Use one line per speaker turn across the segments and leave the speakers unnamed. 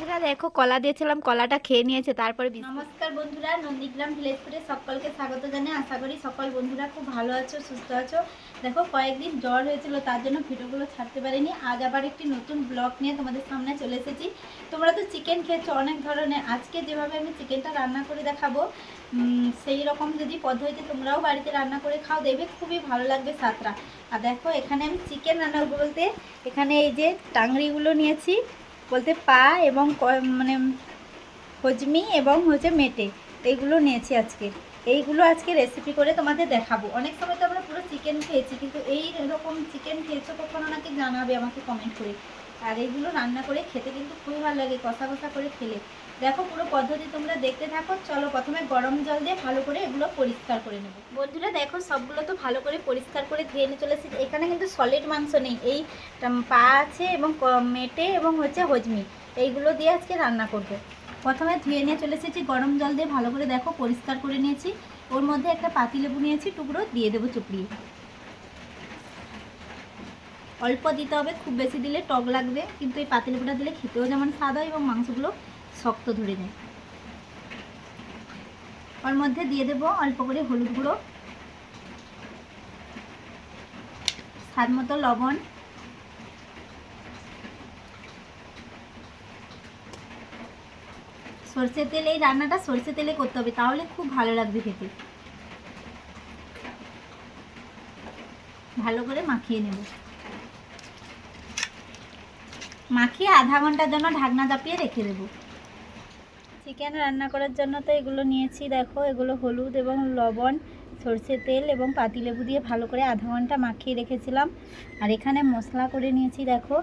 বন্ধুরা দেখো, কলা দিয়েছিলাম, কলাটা খেয়ে নিয়েছে, তারপরে।
নমস্কার বন্ধুরা, নন্দীগ্রাম ভিলেজ সকলকে স্বাগত জানাই। আশা করি সকল বন্ধুরা খুব ভালো আছো, সুস্থ আছো। দেখো, কয়েকদিন জ্বর হয়েছিল, তার জন্য ভিডিওগুলো ছাড়তে পারিনি। আজ আবার একটি নতুন ব্লগ নিয়ে তোমাদের সামনে চলে এসেছি। তোমরা তো চিকেন খেয়েছো অনেক ধরনের। আজকে যেভাবে আমি চিকেনটা রান্না করে দেখাবো সেই রকম যদি পদ্ধতিতে তোমরাও বাড়িতে রান্না করে খাও, দেখবে খুবই ভালো লাগবে স্বাদটা। আর দেখো, এখানে আমি চিকেন রান্না বলতে, এখানে এই যে টাংরিগুলো নিয়েছি বলতে পা এবং মানে হজমি এবং হচ্ছে মেটে। এইগুলো নিয়েছি আজকে। এইগুলো আজকে রেসিপি করে তোমাদের দেখাবো। অনেক সময় তো আমরা পুরো চিকেন খেয়েছি, কিন্তু এই রকম চিকেন খেয়েছো কখনো নাকি জানাবে আমাকে কমেন্ট করে। আর এইগুলো রান্না করে খেতে কিন্তু খুবই ভালো লাগে, কষা কষা করে খেলে। দেখো পুরো পদ্ধতি তোমরা দেখতে থাকো, চলো প্রথমে গরম জল দিয়ে ভালো করে এগুলো পরিষ্কার করে নেব। বন্ধুরা দেখো সবগুলো তো ভালো করে পরিষ্কার করে ধুয়ে নিয়ে চলে এসেছি। এখানে কিন্তু সলিড মাংস নেই, এই পা আছে এবং মেটে এবং হচ্ছে হজমি, এইগুলো দিয়ে আজকে রান্না করব। প্রথমে ধুয়ে নিয়ে চলে এসেছি, গরম জল দিয়ে ভালো করে দেখো পরিষ্কার করে নিয়েছি। ওর মধ্যে একটা পাতিলেবু নিয়েছি, টুকরো দিয়ে দেবো চুপড়িয়ে। অল্প দিতে হবে, খুব বেশি দিলে টক লাগবে, কিন্তু এই পাতিলেবুটা দিলে খেতেও যেমন স্বাদ হয় এবং মাংসগুলো শক্ত ধরে নেয়। ওর মধ্যে দিয়ে দেবো অল্প করে হলুদ গুঁড়ো, স্বাদ মতো লবণ, সর্ষের তেল, এই রান্নাটা সর্ষে তেলে করতে হবে, তাহলে খুব ভালো লাগবে খেতে। ভালো করে মাখিয়ে নেব। মাখিয়ে আধা ঘণ্টার জন্য ঢাকনা চাপিয়ে রেখে দেবো। চিকেন রান্না করার জন্য তো এগুলো নিয়েছি, দেখো, এগুলো হলুদ এবং লবণ, সর্ষের তেল এবং পাতিলেবু দিয়ে ভালো করে আধা ঘণ্টা মাখিয়ে রেখেছিলাম। আর এখানে মশলা করে নিয়েছি, দেখো,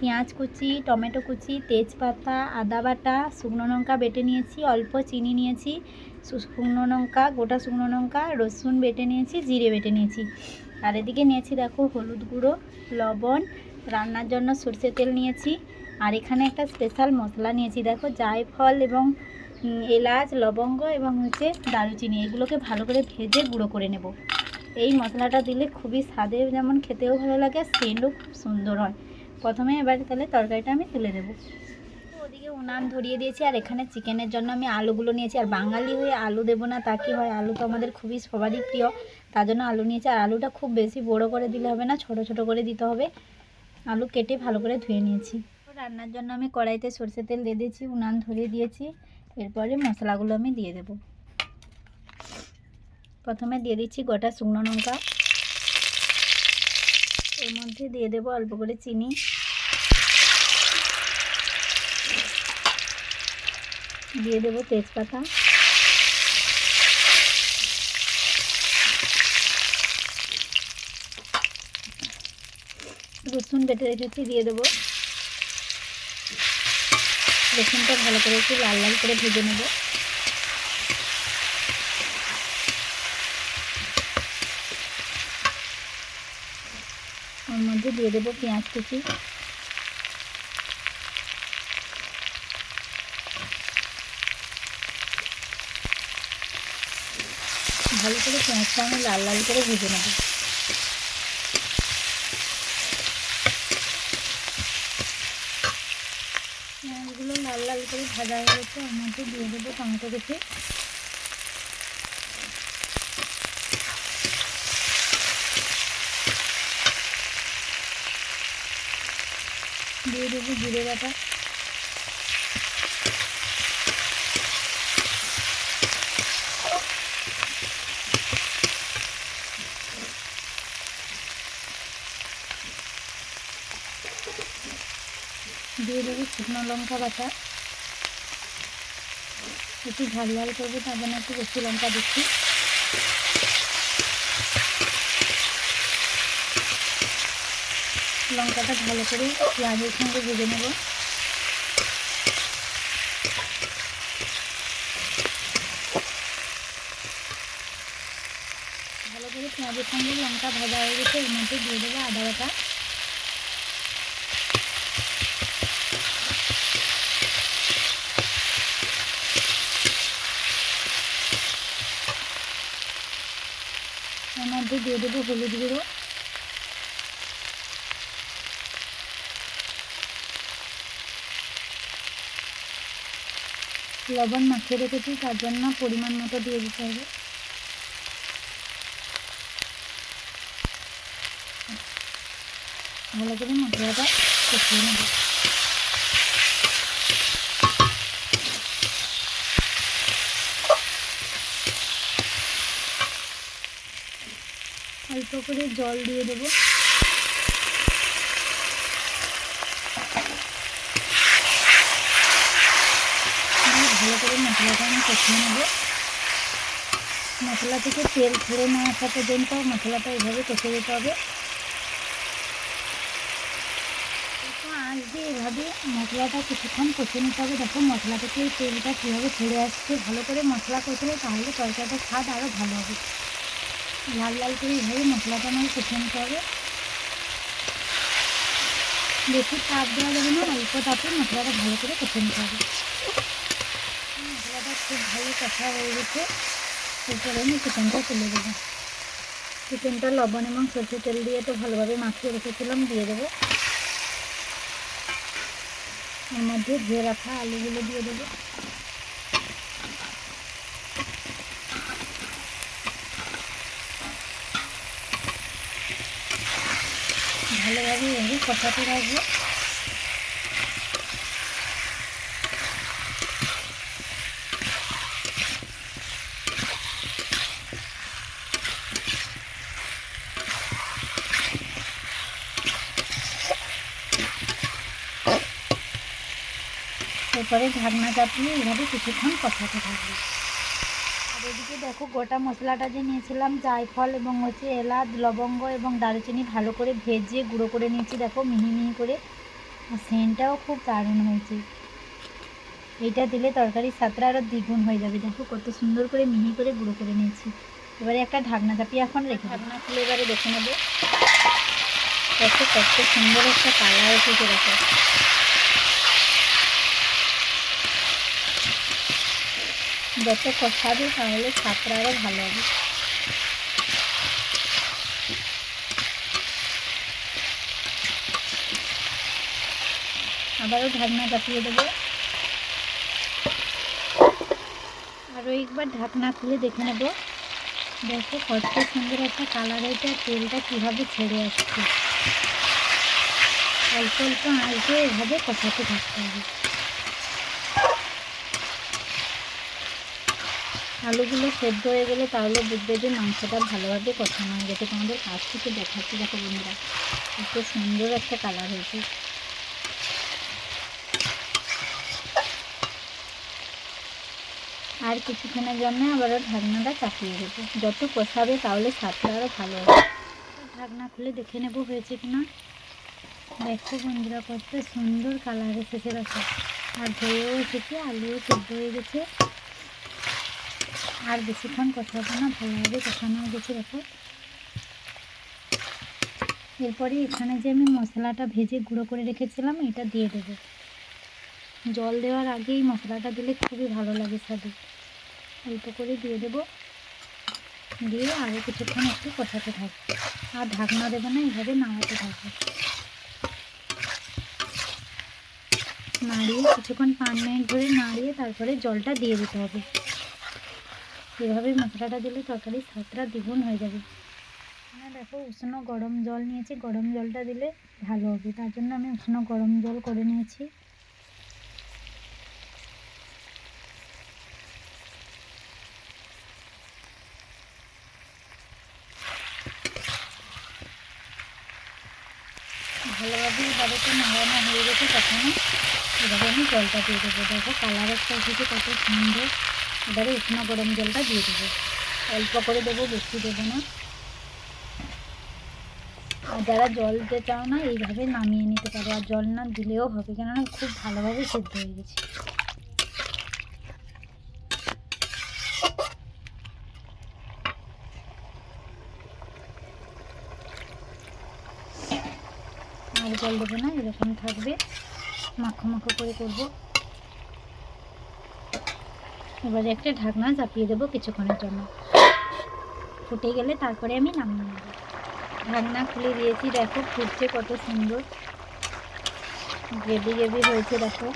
পেঁয়াজ কুচি, টমেটো কুচি, তেজপাতা, আদা বাটা, শুকনো লঙ্কা বেটে নিয়েছি, অল্প চিনি নিয়েছি শুকনো লঙ্কা, গোটা শুকনো লঙ্কা, রসুন বেটে নিয়েছি, জিরে বেটে নিয়েছি। আর এদিকে নিয়েছি, দেখো, হলুদ গুঁড়ো, লবণ রান্নার জন্য সর্ষের তেল নিয়েছি। আর এখানে একটা স্পেশাল মশলা নিয়েছি। দেখো, জায়ফল এবং এলাচ, লবঙ্গ এবং হচ্ছে দারুচিনি, এগুলোকে ভালো করে ভেজে গুঁড়ো করে নেব। এই মশলাটা দিলে খুবই স্বাদে যেমন খেতেও ভালো লাগে, সেন্টও খুব সুন্দর হয়। প্রথমে এবার তাহলে তরকারিটা আমি তুলে দেবো ওদিকে উনান ধরিয়ে দিয়েছি, আর এখানে চিকেনের জন্য আমি আলুগুলো নিয়েছি। আর বাঙালি হয়ে আলু দেবো না, তা কি হয়? আলু তো আমাদের খুবই সবারই প্রিয়, তার জন্য আলু নিয়েছি। আর আলুটা খুব বেশি বড় করে দিলে হবে না, ছোট ছোট করে দিতে হবে। আলু কেটে ভালো করে ধুয়ে নিয়েছি। রান্নার জন্য আমি কড়াইতে সরষের তেল দিয়ে দিয়েছি, উনান ধরিয়ে দিয়েছি। এরপরে মশলাগুলো আমি দিয়ে দেব। প্রথমে দিয়ে দিচ্ছি গোটা শুকনো লঙ্কা। এর মধ্যে দিয়ে দেবো অল্প করে চিনি। দিয়ে দেবো তেজপাতা রসুন বেটে রেখেছি, দিয়ে দেবো। রসুনটা ভালো করে একটু লাল লাল করে ভেজে নেব। ওর মধ্যে দিয়ে দেবো পেঁয়াজ কুচি। ভালো করে পেঁয়াজটা আমি লাল লাল করে ভেজে নেব। লাল করে ভাজা হয়ে গেছে ওর মধ্যে দিয়ে দেবো টমেটো কুচি। দিয়ে দেবো জিরে বাটা। দিয়ে দেবো শুকনো লঙ্কা বাটা। একটু ঝাল ঝাল করব, তার জন্য একটু বেশি লঙ্কা দিচ্ছি। লঙ্কাটা ভালো করে পেঁয়াজের সঙ্গে ভেজে নেব। ভালো করে পেঁয়াজের সঙ্গে লঙ্কা ভাজা হয়ে গেছে, এর মধ্যে দিয়ে দেবো আদা বাটা এর মধ্যে দিয়ে দেবো হলুদ গুঁড়ো। লবণ মাখিয়ে রেখেছি, তার জন্য পরিমাণ মতো দিয়ে দিতে হবে। ভালো করে মশলাটা কষিয়ে নেব। অল্প করে জল দিয়ে দেবো। ভালো করে মশলাটা আমি কষিয়ে নেব। মশলা থেকে তেল ছেড়ে না আসা পর্যন্ত মশলাটা এইভাবে কষে দিতে হবে। আজ দিয়ে এভাবে মশলাটা কিছুক্ষণ কষে নিতে হবে। দেখো মশলা থেকে তেলটা কীভাবে ছেড়ে আসছে। ভালো করে মশলা কষলে তাহলে তরকারিটার স্বাদ আরও ভালো হবে। লাল লাল করে এইভাবে মশলাটা আমাকে কষে নিতে হবে। বেশি তাপ দেওয়া যাবে না, অল্প তাপে মশলাটা ভালো করে কষে নিতে হবে। মশলাটা খুব ভালো কষা হয়ে গেছে। এরপরে আমি চিকেনটা তুলে দেবো। চিকেনটা লবণ এবং সরষের তেল দিয়ে তো ভালোভাবে মাখিয়ে রেখেছিলাম, দিয়ে দেবো। এর মধ্যে ধুয়ে রাখা আলুগুলো দিয়ে দেবো। ভালোভাবে এভাবে কষাতে রাখব। এরপরে ঢাকনা চাপিয়ে এইভাবে কিছুক্ষণ কষাতে থাকবে দেখো গোটা মশলাটা যে নিয়েছিলাম জায়ফল এবং হচ্ছে এলাচ লবঙ্গ এবং দারুচিনি ভালো করে ভেজে গুঁড়ো করে নিয়েছি। দেখো মিহি মিহি করে। আর সেন্টটাও খুব দারুণ হয়েছে। এইটা দিলে তরকারির স্বাদটা আরও দ্বিগুণ হয়ে যাবে। দেখো কত সুন্দর করে মিহি করে গুঁড়ো করে নিয়েছি। এবারে একটা ঢাকনা চাপিয়ে এখন রেখে ঢাকনা খুলে এবারে দেখে নেব। দেখো কত সুন্দর একটা কালার এসেছে দেখো। যত কষাবে তাহলে স্বাদটা আরও ভালো হবে। আবারও ঢাকনা চাপিয়ে দেবো। আরও একবার ঢাকনা খুলে দেখে নেব। দেখো কত সুন্দর একটা কালার হয়েছে আর তেলটা কীভাবে ছেড়ে আসছে। অল্প অল্প আঁচে এভাবে কষাতে থাকতে হবে। আলুগুলো সেদ্ধ হয়ে গেলে তাহলে বুঝবে যে মাংসটা ভালোভাবে কষানো হয়ে গেছে। তোমাদের কাছ থেকে দেখাচ্ছি, দেখো বন্ধুরা এত সুন্দর একটা কালার হয়েছে। আর কিছুক্ষণের জন্য আবারও ঢাকনাটা চাপিয়ে দেবো। যত কষাবে তাহলে স্বাদটা আরও ভালো হবে। ঢাকনা খুলে দেখে নেব হয়েছে কিনা। দেখো বন্ধুরা, কত সুন্দর কালার এসেছে, দেখো। আর হয়েও এসেছে, আলুও সেদ্ধ হয়ে গেছে। আর বেশিক্ষণ কষাবো না ভালোভাবে কষানো হয়ে গেছে দেখো। এরপরে এখানে যে আমি মশলাটা ভেজে গুঁড়ো করে রেখেছিলাম, এটা দিয়ে দেবো। জল দেওয়ার আগেই মশলাটা দিলে খুবই ভালো লাগে স্বাদে। অল্প করে দিয়ে দেবো। দিয়ে আরও কিছুক্ষণ একটু কষাতে থাকবে। আর ঢাকনা দেবে না এইভাবে নাড়াতে থাকবে। নাড়িয়ে কিছুক্ষণ পাঁচ মিনিট ধরে নাড়িয়ে তারপরে জলটা দিয়ে দিতে হবে। এভাবে মশলাটা দিলে তরকারির স্বাদটা দ্বিগুণ হয়ে যাবে। এখানে দেখো, উষ্ণ গরম জল নিয়েছি। গরম জলটা দিলে ভালো হবে। তার জন্য আমি উষ্ণ গরম জল করে নিয়েছি। ভালোভাবে তো নাড়ানো হয়ে গেছে তখন এভাবে আমি জলটা দিয়ে দেবো। দেখো, কালার একটা এসেছে কত সুন্দর। এবারে উষ্ণ গরম জলটা দিয়ে দেবো। অল্প করে দেবো, বেশি দেবো না। আর যারা জল দিতে চাও না, এইভাবে নামিয়ে নিতে পারো। আর জল না দিলেও হবে, কেননা খুব ভালোভাবে সেদ্ধ হয়ে গেছে। আর জল দেবো না, এরকম থাকবে। মাখো মাখো করে করব। এবারে একটা ঢাকনা চাপিয়ে দেবো কিছুক্ষণের জন্য। ফুটে গেলে তারপরে আমি নামিয়ে নেব। ঢাকনা খুলে দিয়েছি, দেখো ফুটছে কত সুন্দর। গ্রেভি গ্রেভি হয়েছে, দেখো।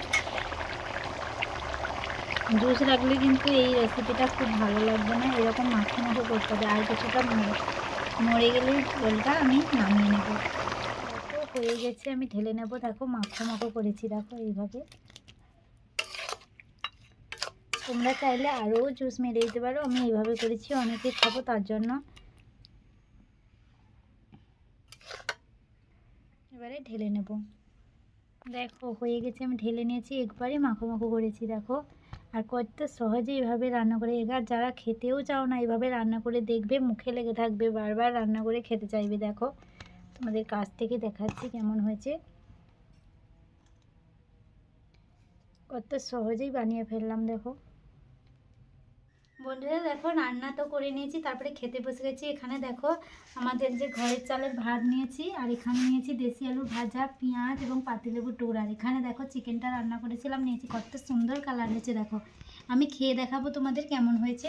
জুস রাখলে কিন্তু এই রেসিপিটা খুব ভালো লাগবে না, এরকম মাখো মাখো করতে হবে। আর কিছুটা মরে মরে গেলে জলটা আমি নামিয়ে নেব। হয়ে গেছে, আমি ঢেলে নেব। দেখো, মাখো মাখো করেছি, দেখো এইভাবে। তোমরা চাইলে আরও জুস মেরে দিতে পারো। আমি এইভাবে করেছি অনেকে খাব তার জন্য। এবারে ঢেলে নেব। দেখো, হয়ে গেছে, আমি ঢেলে নিয়েছি। একবারই মাখো মাখো করেছি, দেখো। আর কত সহজে এইভাবে রান্না করে। এবার যারা খেতেও চাও না, এইভাবে রান্না করে দেখবে, মুখে লেগে থাকবে, বারবার রান্না করে খেতে চাইবে, দেখো। তোমাদের কাছ থেকে দেখাচ্ছি কেমন হয়েছে। কত সহজেই বানিয়ে ফেললাম, দেখো। বন্ধুরা দেখো, রান্না তো করে নিয়েছি, তারপরে খেতে বসে গেছি। এখানে দেখো, আমাদের যে ঘরের চালের ভাত নিয়েছি, আর এখানে নিয়েছি দেশি আলু ভাজা, পেঁয়াজ এবং পাতিলেবুর টুকরা। এখানে দেখো চিকেনটা রান্না করেছিলাম, নিয়েছি কত সুন্দর কালার হয়েছে, দেখো। আমি খেয়ে দেখাবো তোমাদের কেমন হয়েছে।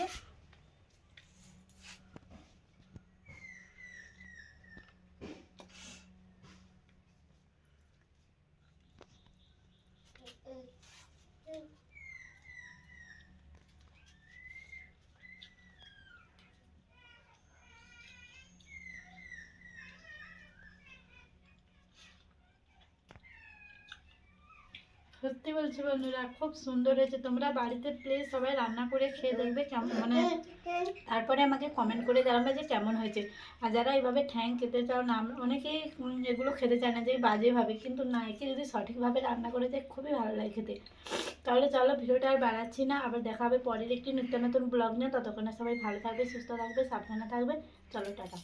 সত্যি বলছি বন্ধুরা, খুব সুন্দর হয়েছে। তোমরা বাড়িতে প্লিজ সবাই রান্না করে খেয়ে দেখবে কেমন মানে তারপরে আমাকে কমেন্ট করে জানাবে যে কেমন হয়েছে। আর যারা এইভাবে ঠ্যাং খেতে চাও না, অনেকেই এগুলো খেতে চায় না যে বাজেভাবে, কিন্তু না, একে যদি সঠিকভাবে রান্না করে দেয়, খুবই ভালো লাগে খেতে। তাহলে চলো ভিডিওটা আর বাড়াচ্ছি না, আবার দেখা হবে পরের একটি নিত্য নতুন ব্লগ নিয়ে। ততক্ষণে সবাই ভালো থাকবে, সুস্থ থাকবে, সাবধানে থাকবে। চলো, টাটা।